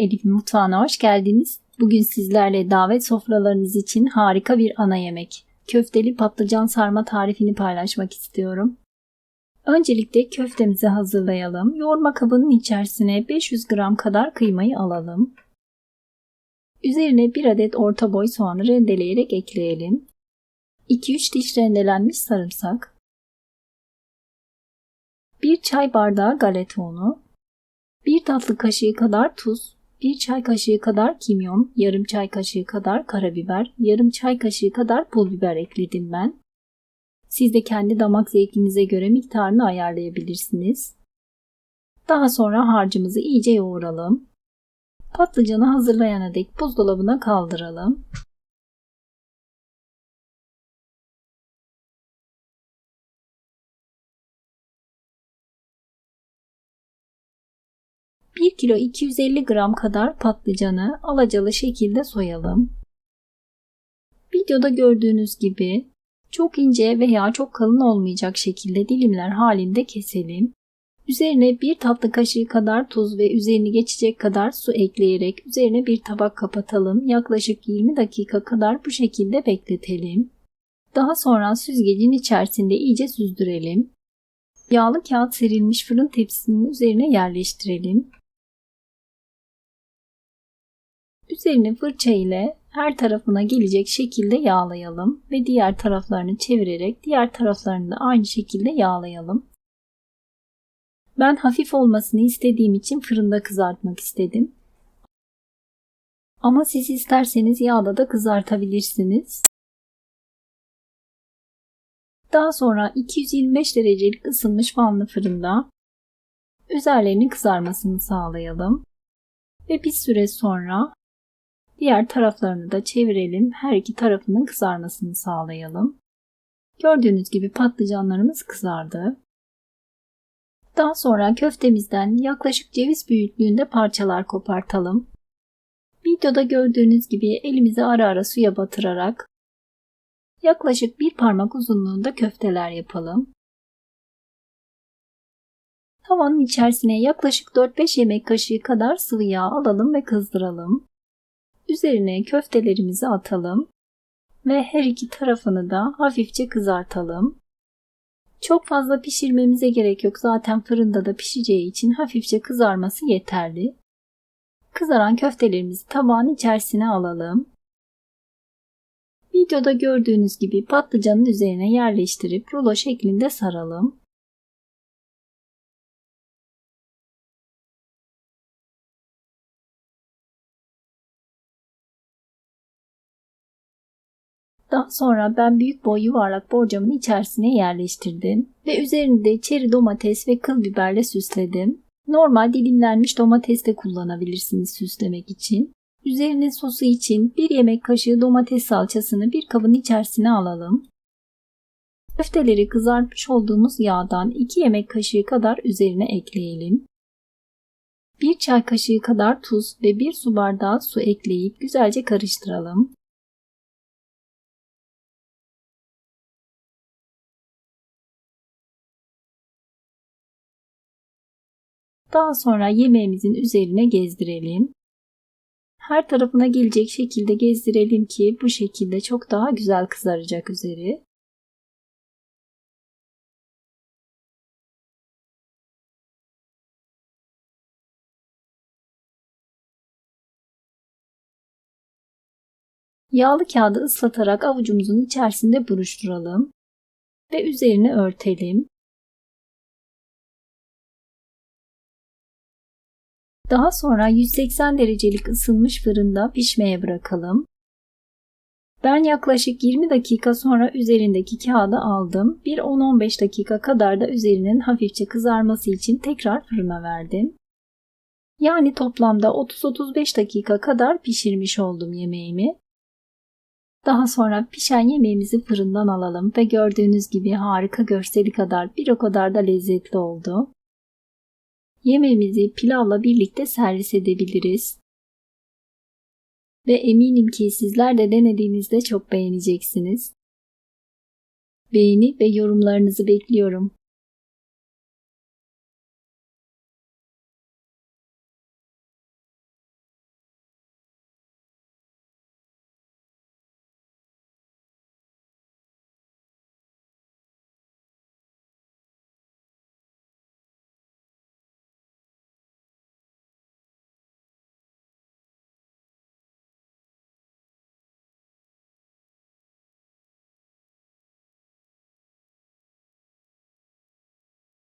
Elif'in mutfağına hoş geldiniz. Bugün sizlerle davet sofralarınız için harika bir ana yemek. Köfteli patlıcan sarma tarifini paylaşmak istiyorum. Öncelikle köftemizi hazırlayalım. Yoğurma kabının içerisine 500 gram kadar kıymayı alalım. Üzerine 1 adet orta boy soğanı rendeleyerek ekleyelim. 2-3 diş rendelenmiş sarımsak. 1 çay bardağı galeta unu, 1 tatlı kaşığı kadar tuz, 1 çay kaşığı kadar kimyon, yarım çay kaşığı kadar karabiber, yarım çay kaşığı kadar pul biber ekledim ben. Siz de kendi damak zevkinize göre miktarını ayarlayabilirsiniz. Daha sonra harcımızı iyice yoğuralım. Patlıcanı hazırlayana dek buzdolabına kaldıralım. 1 kilo 250 gram kadar patlıcanı alacalı şekilde soyalım. Videoda gördüğünüz gibi çok ince veya çok kalın olmayacak şekilde dilimler halinde keselim. Üzerine bir tatlı kaşığı kadar tuz ve üzerini geçecek kadar su ekleyerek üzerine bir tabak kapatalım. Yaklaşık 20 dakika kadar bu şekilde bekletelim. Daha sonra süzgecin içerisinde iyice süzdürelim. Yağlı kağıt serilmiş fırın tepsisinin üzerine yerleştirelim. Üzerini fırça ile her tarafına gelecek şekilde yağlayalım ve diğer taraflarını çevirerek diğer taraflarını da aynı şekilde yağlayalım. Ben hafif olmasını istediğim için fırında kızartmak istedim. Ama siz isterseniz yağda da kızartabilirsiniz. Daha sonra 225 derecelik ısınmış fanlı fırında üzerlerinin kızarmasını sağlayalım. Ve bir süre sonra Diğer taraflarını da çevirelim. Her iki tarafının kızarmasını sağlayalım. Gördüğünüz gibi patlıcanlarımız kızardı. Daha sonra köftemizden yaklaşık ceviz büyüklüğünde parçalar kopartalım. Videoda gördüğünüz gibi elimizi ara ara suya batırarak yaklaşık bir parmak uzunluğunda köfteler yapalım. Tavanın içerisine yaklaşık 4-5 yemek kaşığı kadar sıvı yağ alalım ve kızdıralım. Üzerine köftelerimizi atalım ve her iki tarafını da hafifçe kızartalım. Çok fazla pişirmemize gerek yok. Zaten fırında da pişeceği için hafifçe kızarması yeterli. Kızaran köftelerimizi tabağın içerisine alalım. Videoda gördüğünüz gibi patlıcanın üzerine yerleştirip rulo şeklinde saralım. Daha sonra ben büyük boy yuvarlak borcamın içerisine yerleştirdim ve üzerini de çeri domates ve kıl biberle süsledim. Normal dilimlenmiş domates de kullanabilirsiniz süslemek için. Üzerine sosu için 1 yemek kaşığı domates salçasını bir kabın içerisine alalım. Köfteleri kızartmış olduğumuz yağdan 2 yemek kaşığı kadar üzerine ekleyelim. 1 çay kaşığı kadar tuz ve 1 su bardağı su ekleyip güzelce karıştıralım. Daha sonra yemeğimizin üzerine gezdirelim. Her tarafına gelecek şekilde gezdirelim ki bu şekilde çok daha güzel kızaracak üzeri. Yağlı kağıdı ıslatarak avucumuzun içerisinde buruşturalım ve üzerine örtelim. Daha sonra 180 derecelik ısınmış fırında pişmeye bırakalım. Ben yaklaşık 20 dakika sonra üzerindeki kağıdı aldım. Bir 10-15 dakika kadar da üzerinin hafifçe kızarması için tekrar fırına verdim. Yani toplamda 30-35 dakika kadar pişirmiş oldum yemeğimi. Daha sonra pişen yemeğimizi fırından alalım ve gördüğünüz gibi harika görseli kadar bir o kadar da lezzetli oldu. Yemeğimizi pilavla birlikte servis edebiliriz. Ve eminim ki sizler de denediğinizde çok beğeneceksiniz. Beğeni ve yorumlarınızı bekliyorum.